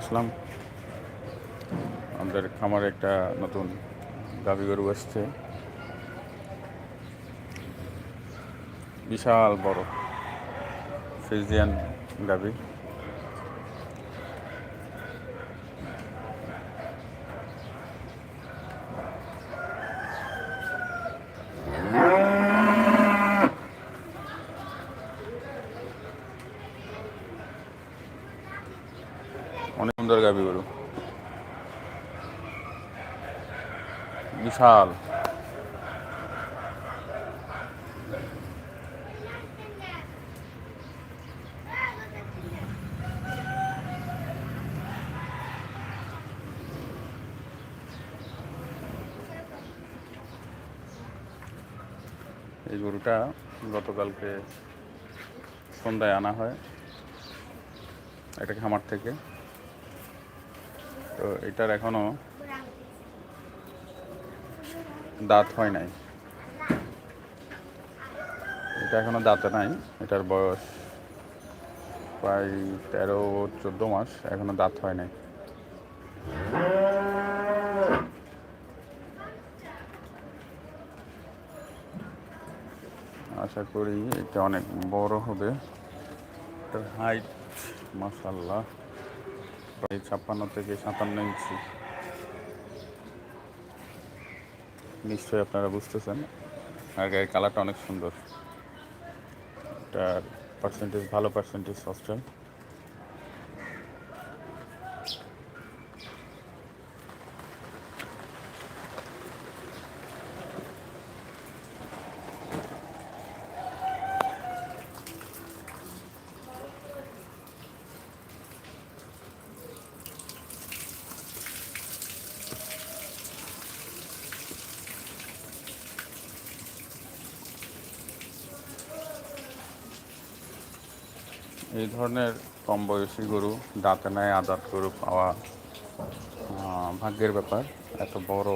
আসলাম। আমাদের খামারে একটা নতুন গাভী গরু আসছে। বিশাল বড় ফ্রিজিয়ান গাভী অনেক সুন্দর গাভী গরু বিশাল এই গরুটা গতকালকে সন্ধ্যায় আনা হয় একটা খামার থেকে। তো এটার এখনও দাঁত হয় নাই। এটা এখনও দাঁতে নাই, এটার বয়স প্রায় তেরো, চোদ্দ মাস, এখনও দাঁত হয় নাই। আশা করি এটা অনেক বড় হবে। এটার হাইট মাসাল্লাহ প্রায় ছাপ্পান্ন থেকে সাতান্ন ইঞ্চি। নিশ্চয়ই আপনারা বুঝতেছেন। আর গায়ের কালারটা অনেক সুন্দর। এটার পার্সেন্টেজ ভালো পার্সেন্টেজ হস্টেল এই ধরনের কম বয়সী গরু দাঁতে নেয় আদাত গরু পাওয়া ভাগ্যের ব্যাপার, এত বড়।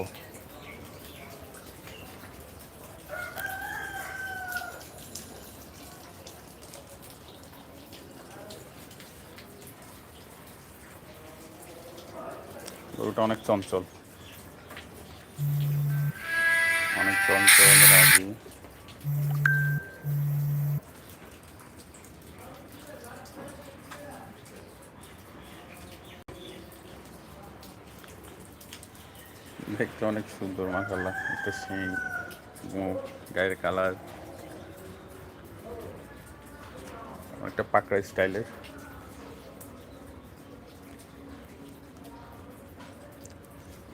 গরুটা অনেক চঞ্চল। দেখতে অনেক সুন্দর মাসাল্লাহ একটা সিং মুখ গায়ের কালার। একটা পাকড়া স্টাইলের।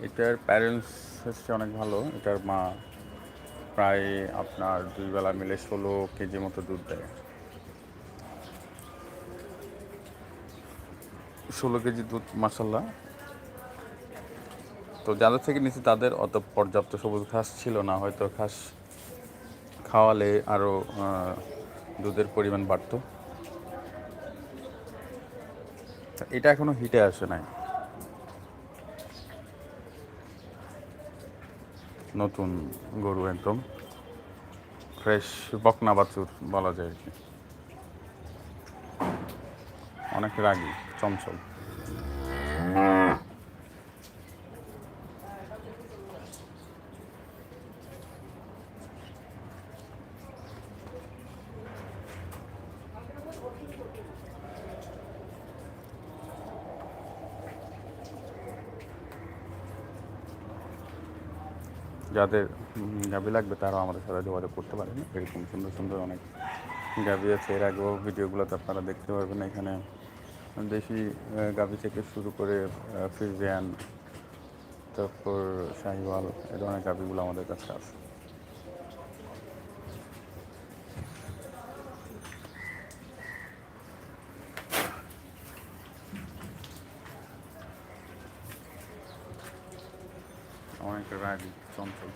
এটার প্যারেন্টস হচ্ছে অনেক ভালো। এটার মা প্রায় আপনার দুই বেলা মিলে ষোলো কেজি মতো দুধ দেয়। ষোলো কেজি দুধ মাসাল্লাহ তো যাদের থেকে নিচ্ছি তাদের অত পর্যাপ্ত সবুজ ঘাস ছিল না, হয়তো ঘাস খাওয়ালে আরও দুধের পরিমাণ বাড়তো। এটা এখনও হিটে আসে নাই। নতুন গরু একদম। ফ্রেশ বকনা বাছুর বলা যায় আর কি। অনেক রাগী, চঞ্চল। যাদের গাবি লাগবে তারাও আমাদের সাথে যোগাযোগ করতে পারেন। এরকম সুন্দর সুন্দর অনেক গাভী আছে। এর আগেও ভিডিওগুলোতে আপনারা দেখতে পারবেন এখানে দেশি গাবি থেকে শুরু করে ফিজিয়ান তারপর শাহিওয়াল, এ ধরনের গাবিগুলো আমাদের কাছে আছে অনেক রাগী চঞ্চল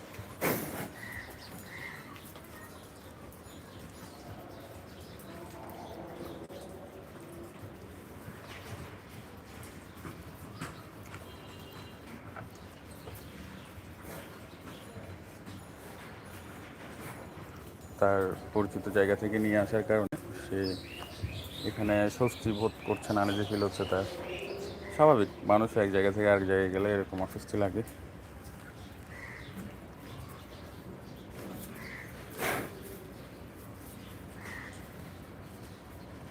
তার পরিচিত জায়গা থেকে নিয়ে আসার কারণে সে এখানে স্বস্তি বোধ করছে না যে ফিল হচ্ছে তার। স্বাভাবিক মানুষ এক জায়গা থেকে আরেক জায়গায় গেলে এরকম অস্বস্তি লাগে।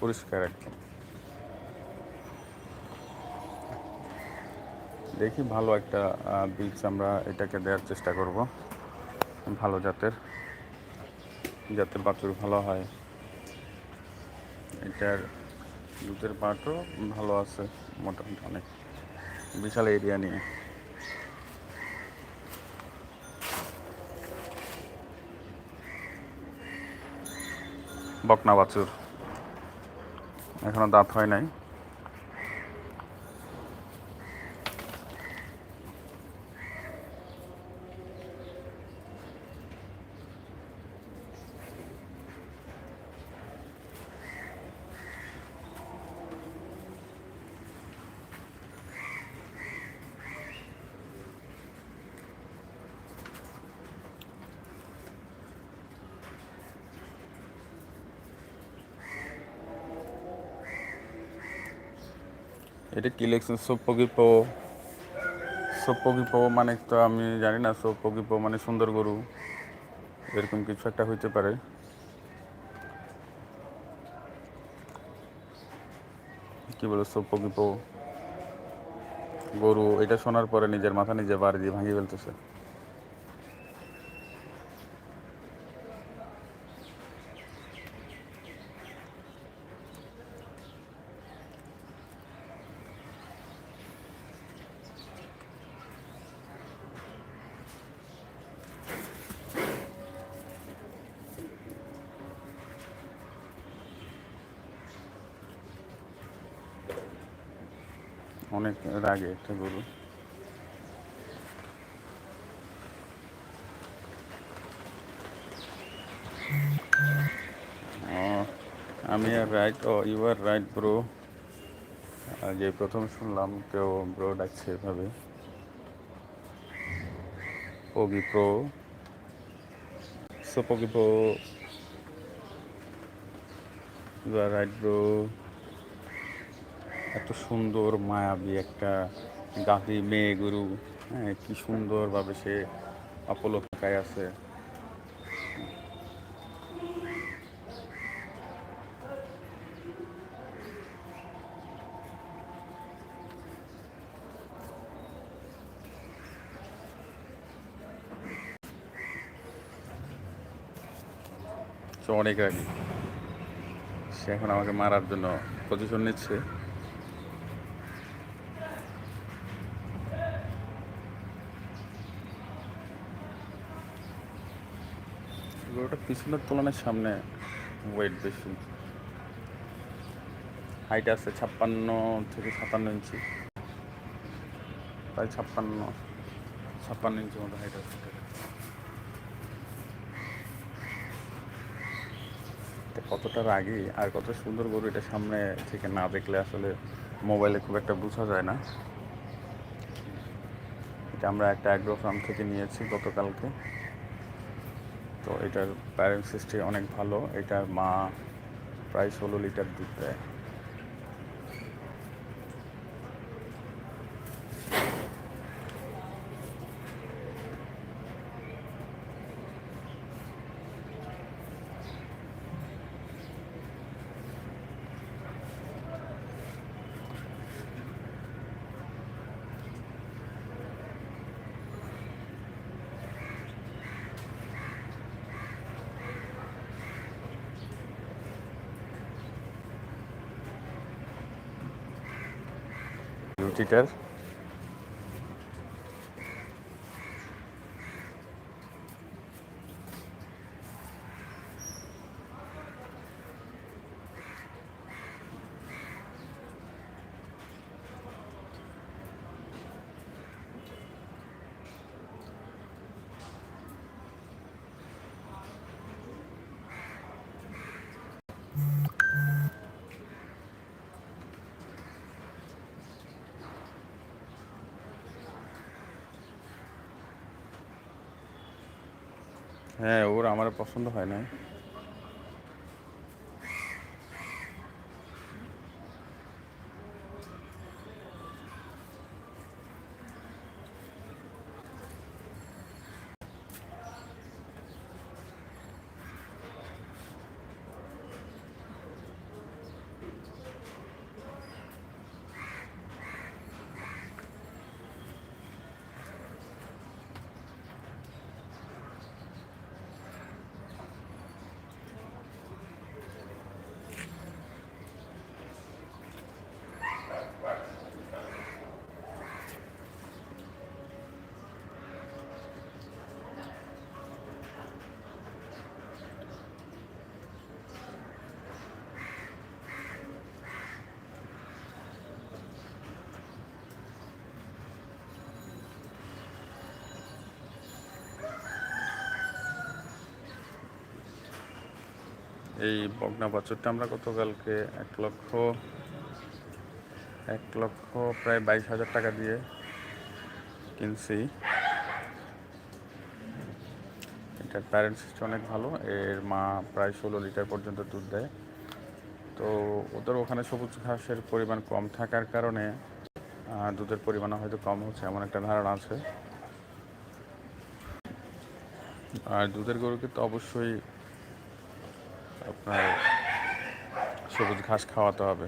পরিষ্কার একদম। দেখি ভালো একটা বীজ আমরা এটাকে দেওয়ার চেষ্টা করব। ভালো জাতের। যাতে বাছুর ভালো হয়। এটার দুধের পাটও ভালো আছে মোটামুটি অনেক। বিশাল এরিয়া নিয়ে। বকনা বাছুর। এখনও দাঁত হয় নাই। এটা কি লিখছেন? সোপ্পগিপো সোপ্পগিপো মানে তো আমি জানি না সোপ্পগিপো মানে সুন্দর গরু। এরকম কিছু একটা হইতে পারে। কি বলে সোপ্পগিপো গরু, এটা শোনার পরে নিজের মাথা নিজে বাড়ি দিয়ে ভাঙিয়ে ফেলতেছে। অনেক রাগে একটা গরু আমি আর right, oh you are right bro যে প্রথম শুনলাম, কেউ ব্রো ডাকছে এভাবে। পগি প্রো সো পগি pro you are right bro এত সুন্দর, মায়াবী একটা গাভী মেয়ে গরু। হ্যাঁ কি সুন্দরভাবে সে অপলকায় আছে। অনেক রাগি। সে এখন আমাকে মারার জন্য পজিশন নিচ্ছে গরুটা পিছনের তুলনায় সামনে ওয়েট বেশি। হাইট আছে ছাপ্পান্ন থেকে সাতান্ন ইঞ্চি। প্রায় ছাপ্পান্ন ছাপ্পান্ন ইঞ্চি মতো হাইট আছে কতটা রাগি আর কত সুন্দর গরু এটা সামনে থেকে না দেখলে আসলে মোবাইলে খুব একটা বোঝা যায় না। এটা আমরা একটা অ্যাগ্রো ফার্ম থেকে নিয়েছি গতকালকে। তো এটার প্যারেন্ট সিস্টেম অনেক ভালো। এটার মা প্রায় ষোলো লিটার দুধ দেয়। রুটিটার হ্যাঁ ওর আমার পছন্দ হয় না এই বগনা বাছুরটা আমরা গতকালকে এক লক্ষ এক লক্ষ প্রায় বাইশ হাজার টাকা দিয়ে কিনছি। এটার প্যারেন্টস অনেক ভালো। এর মা প্রায় ষোলো লিটার পর্যন্ত দুধ দেয়। তো ওদের ওখানে সবুজ ঘাসের পরিমাণ কম থাকার কারণে দুধের পরিমাণ হয়তো কম হচ্ছে, এমন একটা ধারণা আছে। আর দুধের গরুকে তো অবশ্যই আপনার সবুজ ঘাস খাওয়াতে হবে।